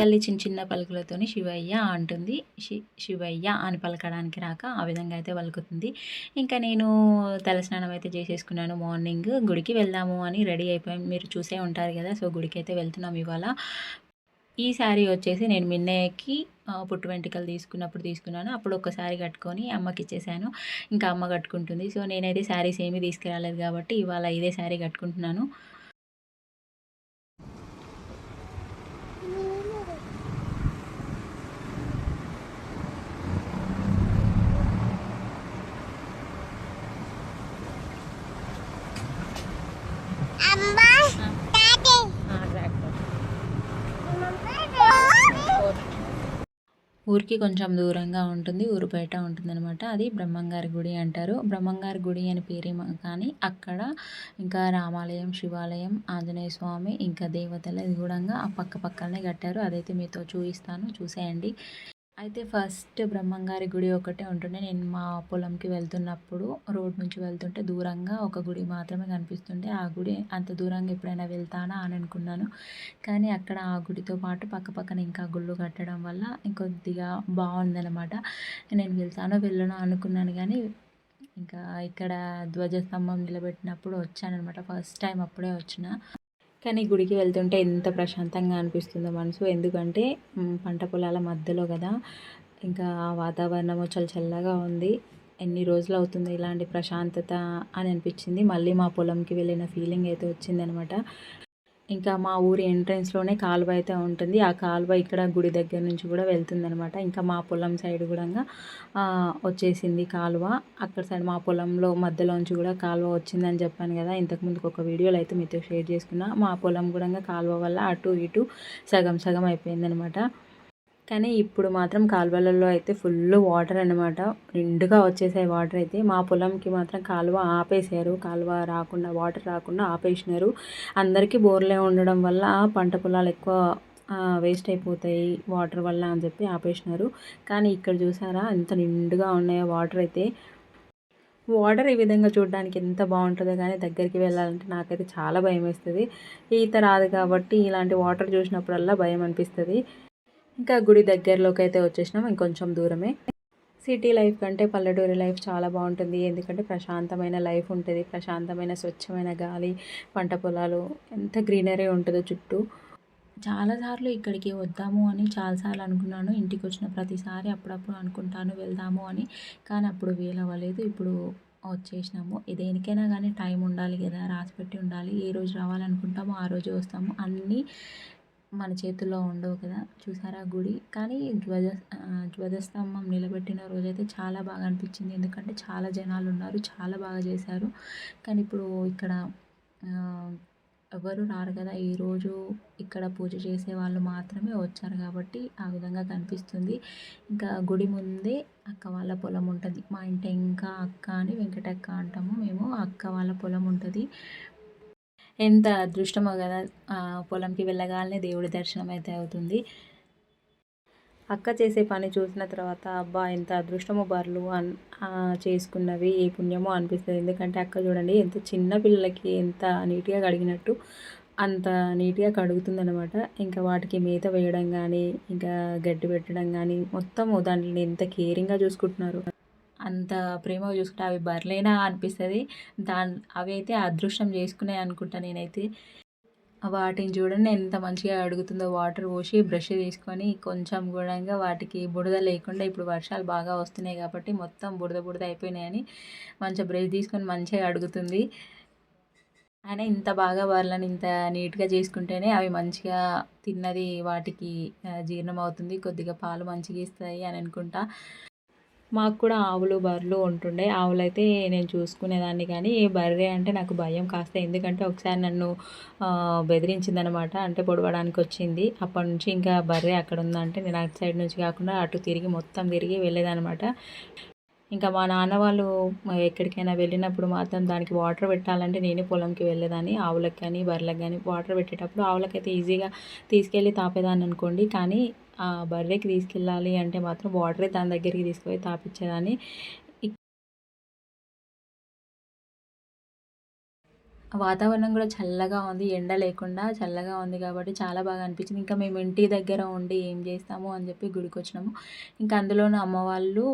తల్లి చిన్న చిన్న పలుకులతోని శివయ్య అంటుంది. శి- శివయ్య అని పలకడానికి రాక ఆ విధంగా అయితే పలుకుతుంది. ఇంకా నేను తలస్నానం అయితే చేసేసుకున్నాను మార్నింగ్. గుడికి వెళ్దాము అని రెడీ అయిపోయాం మీరు చూసే ఉంటారు కదా సో గుడికి అయితే వెళ్తున్నాం ఇవాళ. ఈ శారీ వచ్చేసి నేను మిన్నయ్యకి పుట్టు వెంట్రుకలు తీసుకున్నప్పుడు తీసుకున్నాను. అప్పుడు ఒక్కసారి కట్టుకొని అమ్మకి ఇచ్చేసాను. ఇంకా అమ్మ కట్టుకుంటుంది. సో నేనైతే శారీస్ ఏమీ తీసుకురాలేదు కాబట్టి ఇవాళ ఇదే శారీ కట్టుకుంటున్నాను. ఊరికి కొంచెం దూరంగా ఉంటుంది ఊరు బయట ఉంటుంది అనమాట అది బ్రహ్మంగారి గుడి అంటారు. బ్రహ్మంగారి గుడి అని పేరే కానీ అక్కడ ఇంకా రామాలయం శివాలయం ఆంజనేయ స్వామి ఇంకా దేవతల కూడా ఆ పక్క పక్కనే కట్టారు. అదైతే మీతో చూపిస్తాను చూసేయండి. అయితే ఫస్ట్ బ్రహ్మంగారి గుడి ఒకటే ఉంటుండే. నేను మా పొలంకి వెళ్తున్నప్పుడు రోడ్ నుంచి వెళ్తుంటే దూరంగా ఒక గుడి మాత్రమే కనిపిస్తుండే. ఆ గుడి అంత దూరంగా ఎప్పుడైనా వెళ్తానా అని అనుకున్నాను. కానీ అక్కడ ఆ గుడితో పాటు పక్కపక్కన ఇంకా గుళ్ళు కట్టడం వల్ల ఇంకొద్దిగా బాగుందనమాట నేను వెళ్తానో వెళ్ళనో అనుకున్నాను కానీ ఇంకా ఇక్కడ ధ్వజస్తంభం నిలబెట్టినప్పుడు వచ్చానమాట ఫస్ట్ టైం అప్పుడే వచ్చిన. కానీ గుడికి వెళ్తుంటే ఎంత ప్రశాంతంగా అనిపిస్తుందో మనసు. ఎందుకంటే పంట పొలాల మధ్యలో కదా ఇంకా ఆ వాతావరణము చల్ల చల్లగా ఉంది. ఎన్ని రోజులు అవుతుంది ఇలాంటి ప్రశాంతత అని అనిపించింది. మళ్ళీ మా పొలంకి వెళ్ళిన ఫీలింగ్ అయితే వచ్చిందనమాట. ఇంకా మా ఊరి ఎంట్రెన్స్లోనే కాలువ అయితే ఉంటుంది. ఆ కాలువ ఇక్కడ గుడి దగ్గర నుంచి కూడా వెళ్తుందనమాట ఇంకా మా పొలం సైడ్ కూడా వచ్చేసింది కాలువ. అక్కడ సైడ్ మా పొలంలో మధ్యలోంచి కూడా కాలువ వచ్చిందని చెప్పాను కదా. ఇంతకుముందుకు ఒక వీడియోలో అయితే మీతో షేర్ చేసుకున్నా. మా పొలం కూడా కాలువ వల్ల అటు ఇటు సగం సగం అయిపోయిందనమాట కానీ ఇప్పుడు మాత్రం కాలువలలో అయితే ఫుల్ వాటర్ అనమాట నిండుగా వచ్చేసాయి వాటర్ అయితే. మా పొలంకి మాత్రం కాలువ ఆపేసారు కాలువ రాకుండా వాటర్ రాకుండా ఆపేసినారు. అందరికీ బోర్లే ఉండడం వల్ల పంట పొలాలు ఎక్కువ వేస్ట్ అయిపోతాయి వాటర్ వల్ల అని చెప్పి ఆపేసినారు. కానీ ఇక్కడ చూసారా ఎంత నిండుగా ఉన్నాయో వాటర్ అయితే. వాటర్ ఈ విధంగా చూడడానికి ఎంత బాగుంటుందో కానీ దగ్గరికి వెళ్ళాలంటే నాకైతే చాలా భయం వేస్తుంది ఈత రాదు కాబట్టి ఇలాంటి వాటర్ చూసినప్పుడల్లా భయం అనిపిస్తుంది. ఇంకా గుడి దగ్గరలోకి అయితే వచ్చేసినాం ఇంకొంచెం దూరమే. సిటీ లైఫ్ కంటే పల్లెటూరి లైఫ్ చాలా బాగుంటుంది. ఎందుకంటే ప్రశాంతమైన లైఫ్ ఉంటుంది ప్రశాంతమైన స్వచ్ఛమైన గాలి పంట పొలాలు ఎంత గ్రీనరీ ఉంటుందో చుట్టూ. చాలాసార్లు ఇక్కడికి వద్దాము అని చాలాసార్లు అనుకున్నాను. ఇంటికి వచ్చిన ప్రతిసారి అప్పుడప్పుడు అనుకుంటాను వెళ్దాము అని కానీ అప్పుడు వీలవ్వలేదు. ఇప్పుడు వచ్చేసినాము. దేనికైనా కానీ టైం ఉండాలి కదా రాసిపెట్టి ఉండాలి. ఏ రోజు రావాలనుకుంటామో ఆ రోజు వస్తాము. అన్నీ మన చేతుల్లో ఉండవు కదా. చూసారా గుడి? కానీ ధ్వజ ధ్వజస్తంభం నిలబెట్టిన రోజైతే చాలా బాగా అనిపించింది. ఎందుకంటే చాలా జనాలు ఉన్నారు చాలా బాగా చేశారు. కానీ ఇప్పుడు ఇక్కడ ఎవరు రారు కదా. ఈరోజు ఇక్కడ పూజ చేసే వాళ్ళు మాత్రమే వచ్చారు కాబట్టి ఆ విధంగా కనిపిస్తుంది. ఇంకా గుడి ముందే అక్క వాళ్ళ పొలం ఉంటుంది. మా ఇంటి ఇంకా అక్క అని వెంకటక్క అంటాము మేము. అక్క వాళ్ళ పొలం ఉంటుంది. ఎంత అదృష్టమో కదా పొలంకి వెళ్ళగానే దేవుడి దర్శనం అయితే అవుతుంది. అక్క చేసే పని చూసిన తర్వాత అబ్బా ఎంత అదృష్టమో బర్లు అన్ చేసుకున్నవి ఏ పుణ్యమో అనిపిస్తుంది. ఎందుకంటే అక్క చూడండి ఎంత చిన్న పిల్లలకి ఎంత నీట్గా కడిగినట్టు అంత నీట్గా కడుగుతుందనమాట ఇంకా వాటికి మేత వేయడం కానీ ఇంకా గడ్డి పెట్టడం కానీ మొత్తము దాంట్లో ఎంత కేరింగ్గా చూసుకుంటున్నారు. అంత ప్రేమగా చూసుకుంటే అవి బర్లేనా అనిపిస్తుంది. దాని అవి అయితే అదృష్టం చేసుకున్నాయి అనుకుంటా నేనైతే. వాటిని చూడండి ఎంత మంచిగా అడుగుతుందో వాటర్ పోసి బ్రష్ తీసుకొని కొంచెం కూడా వాటికి బురద లేకుండా ఇప్పుడు వర్షాలు బాగా వస్తున్నాయి కాబట్టి మొత్తం బురద బురద అయిపోయినాయని మంచిగా బ్రష్ తీసుకొని మంచిగా అడుగుతుంది. అయినా ఇంత బాగా వాళ్ళని ఇంత నీట్గా చేసుకుంటేనే అవి మంచిగా తిన్నది వాటికి జీర్ణం అవుతుంది. కొద్దిగా పాలు మంచిగా ఇస్తాయి అని అనుకుంటా. మాకు కూడా ఆవులు బర్రెలు ఉంటుండే. ఆవులు అయితే నేను చూసుకునేదాన్ని కానీ బర్రె అంటే నాకు భయం కాస్త. ఎందుకంటే ఒకసారి నన్ను బెదిరించిందనమాట. అంటే పొడవడానికి వచ్చింది. అప్పటి నుంచి ఇంకా బర్రె అక్కడ ఉందంటే నేను అటు సైడ్ నుంచి కాకుండా అటు తిరిగి మొత్తం తిరిగి వెళ్ళేదనమాట. ఇంకా మా నాన్న వాళ్ళు ఎక్కడికైనా వెళ్ళినప్పుడు మాత్రం దానికి వాటర్ పెట్టాలంటే నేనే పొలంకి వెళ్ళేదాన్ని. ఆవులకు కానీ బర్రెలకు కానీ వాటర్ పెట్టేటప్పుడు ఆవులకైతే ఈజీగా తీసుకెళ్ళి తాపేదాన్ని అనుకోండి. కానీ ఆ బర్రెకి తీసుకెళ్ళాలి అంటే మాత్రం వాటరే దాని దగ్గరికి తీసుకుపోయి తాపించేదాన్ని వాతావరణం కూడా చల్లగా ఉంది ఎండ లేకుండా చల్లగా ఉంది కాబట్టి చాలా బాగా అనిపించింది. ఇంకా మేము ఇంటి దగ్గర ఉండి ఏం చేస్తాము అని చెప్పి గుడికి వచ్చినాము. ఇంకా అందులోనూ అమ్మ వాళ్ళు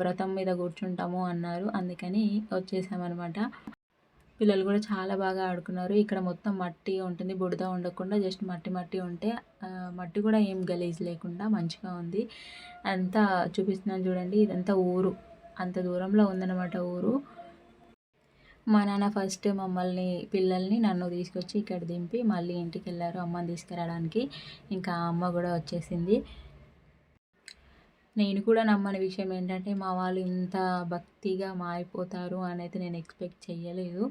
వ్రతం మీద కూర్చుంటాము అన్నారు. అందుకని వచ్చేసామన్నమాట. పిల్లలు కూడా చాలా బాగా ఆడుకున్నారు. ఇక్కడ మొత్తం మట్టి ఉంటుంది బుడద ఉండకుండా జస్ట్ మట్టి మట్టి ఉంటే మట్టి కూడా ఏం గలీజ్ లేకుండా మంచిగా ఉంది. అంతా చూపిస్తున్నాను చూడండి ఇదంతా ఊరు. అంత దూరంలో ఉందన్నమాట ఊరు. మా నాన్న ఫస్ట్ మమ్మల్ని పిల్లల్ని నన్ను తీసుకొచ్చి ఇక్కడ దింపి మళ్ళీ ఇంటికి వెళ్ళారు అమ్మని తీసుకురావడానికి. ఇంకా అమ్మ కూడా వచ్చేసింది. నేను కూడా నమ్మని విషయం ఏంటంటే మా వాళ్ళు ఇంత భక్తిగా మారిపోతారు అనేది నేను ఎక్స్పెక్ట్ చేయలేదు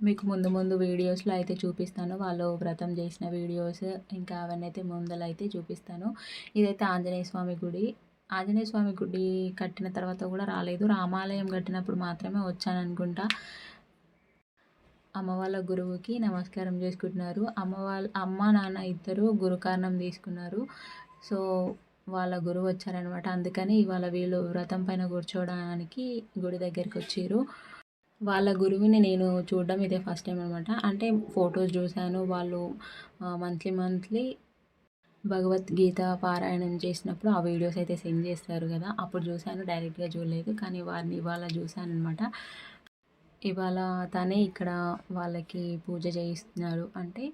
మీకు ముందు ముందు వీడియోస్లో అయితే చూపిస్తాను. వాళ్ళు వ్రతం చేసిన వీడియోస్ ఇంకా అవన్నీ అయితే ముందలైతే అయితే చూపిస్తాను. ఇదైతే ఆంజనేయ స్వామి గుడి. ఆంజనేయ స్వామి గుడి కట్టిన తర్వాత కూడా రాలేదు. రామాలయం కట్టినప్పుడు మాత్రమే వచ్చాను అనుకుంటా అమ్మ వాళ్ళ గురువుకి నమస్కారం చేసుకుంటున్నారు. అమ్మ వాళ్ళ అమ్మ నాన్న ఇద్దరు గురుకారణం తీసుకున్నారు. సో వాళ్ళ గురువు వచ్చారనమాట. అందుకని ఇవాళ వీళ్ళు వ్రతం పైన కూర్చోవడానికి గుడి దగ్గరికి వచ్చారు. వాళ్ళ గురువుని నేను చూడడం ఇదే ఫస్ట్ టైం అనమాట. అంటే ఫొటోస్ చూశాను. వాళ్ళు మంత్లీ మంత్లీ భగవద్గీత పారాయణం చేసినప్పుడు ఆ వీడియోస్ అయితే సెండ్ చేస్తారు కదా. అప్పుడు చూశాను డైరెక్ట్గా చూడలేదు. కానీ వారిని ఇవాళ చూశాను అనమాట ఇవాళ తనే ఇక్కడ వాళ్ళకి పూజ చేయిస్తున్నారు. అంటే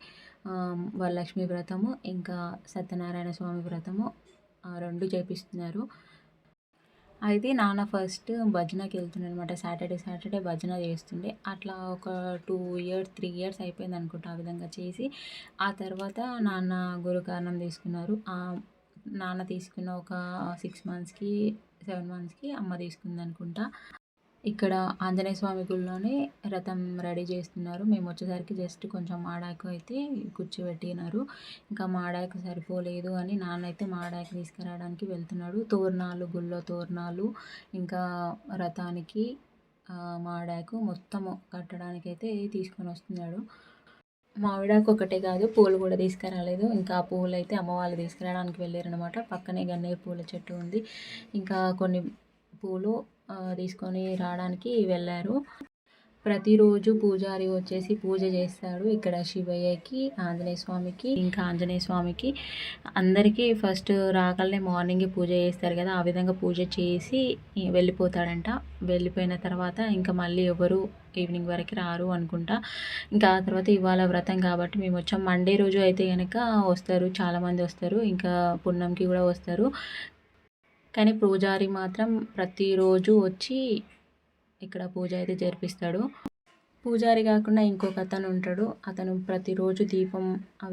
వరలక్ష్మి వ్రతము ఇంకా సత్యనారాయణ స్వామి వ్రతము రెండు చేపిస్తున్నారు. అయితే నాన్న ఫస్ట్ భజనకి వెళ్తుండే అనమాట సాటర్డే సాటర్డే భజన చేస్తుండే. అట్లా ఒక టూ ఇయర్స్ త్రీ ఇయర్స్ అయిపోయింది అనుకుంటా ఆ విధంగా చేసి. ఆ తర్వాత నాన్న గురుకారణం తీసుకున్నారు. నాన్న తీసుకున్న ఒక సిక్స్ మంత్స్కి సెవెన్ మంత్స్కి అమ్మ తీసుకుంది అనుకుంటా ఇక్కడ ఆంజనేయ స్వామి గుడిలోనే రథం రెడీ చేస్తున్నారు. మేము వచ్చేసరికి జస్ట్ కొంచెం మాడాకు అయితే కూర్చోబెట్టినారు. ఇంకా మాడాకు సరిపోలేదు అని నాన్న అయితే మాడాకు తీసుకురావడానికి వెళ్తున్నాడు. తోరణాలు గుళ్ళో తోరణాలు ఇంకా రథానికి మాడాకు మొత్తము కట్టడానికి అయితే తీసుకొని వస్తున్నాడు. మామిడాకు ఒకటే కాదు పూలు కూడా తీసుకురాలేదు. ఇంకా పూలు అయితే అమ్మ వాళ్ళు తీసుకురావడానికి వెళ్ళారనమాట పక్కనే గన్నేరు పూల చెట్టు ఉంది. ఇంకా కొన్ని పూలు తీసుకొని రావడానికి వెళ్ళారు. ప్రతిరోజు పూజారి వచ్చేసి పూజ చేస్తాడు ఇక్కడ శివయ్యకి ఆంజనేయ స్వామికి ఇంకా ఆంజనేయ స్వామికి. అందరికీ ఫస్ట్ రాగలనే మార్నింగ్ పూజ చేస్తారు కదా ఆ విధంగా పూజ చేసి వెళ్ళిపోతాడంట. వెళ్ళిపోయిన తర్వాత ఇంకా మళ్ళీ ఎవరు ఈవినింగ్ వరకు రారు అనుకుంటా. ఇంకా ఆ తర్వాత ఇవాళ వ్రతం కాబట్టి మేము వచ్చాం. మండే రోజు అయితే కనుక వస్తారు చాలామంది వస్తారు. ఇంకా పున్నంకి కూడా వస్తారు. కానీ పూజారి మాత్రం ప్రతిరోజు వచ్చి ఇక్కడ పూజ అయితే జరిపిస్తాడు. పూజారి కాకుండా ఇంకొక అతను ఉంటాడు. అతను ప్రతిరోజు దీపం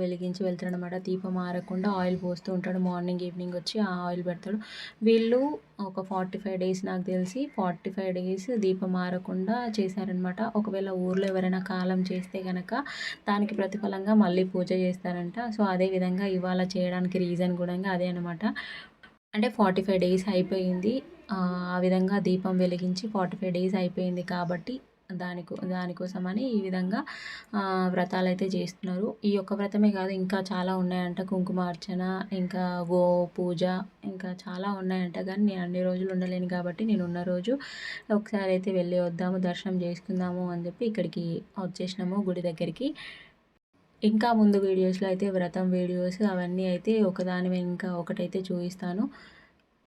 వెలిగించి వెళ్తాడు అనమాట దీపం ఆరకుండా ఆయిల్ పోస్తూ ఉంటాడు. మార్నింగ్ ఈవినింగ్ వచ్చి ఆ ఆయిల్ పెడతాడు. వీళ్ళు ఒక ఫార్టీ ఫైవ్ డేస్ నాకు తెలిసి ఫార్టీ ఫైవ్ డేస్ దీపం ఆరకుండా చేశారనమాట ఒకవేళ ఊర్లో ఎవరైనా కాలం చేస్తే కనుక దానికి ప్రతిఫలంగా మళ్ళీ పూజ చేస్తారంట. సో అదే విధంగా ఇవాళ చేయడానికి రీజన్ కూడా అదే అనమాట అంటే ఫార్టీ ఫైవ్ డేస్ అయిపోయింది. ఆ విధంగా దీపం వెలిగించి ఫార్టీ ఫైవ్ డేస్ అయిపోయింది కాబట్టి దానికో దానికోసమని ఈ విధంగా వ్రతాలు అయితే చేస్తున్నారు. ఈ యొక్క వ్రతమే కాదు ఇంకా చాలా ఉన్నాయంట. కుంకుమార్చన ఇంకా గో పూజ ఇంకా చాలా ఉన్నాయంట. కానీ నేను అన్ని రోజులు ఉండలేను కాబట్టి నేను ఉన్న రోజు ఒకసారి అయితే వెళ్ళి వద్దాము దర్శనం చేసుకుందాము అని చెప్పి ఇక్కడికి వచ్చేసినాము గుడి దగ్గరికి. ఇంకా ముందు వీడియోస్లో అయితే వ్రతం వీడియోస్ అవన్నీ అయితే ఒకదాని ఇంకా ఒకటైతే చూపిస్తాను.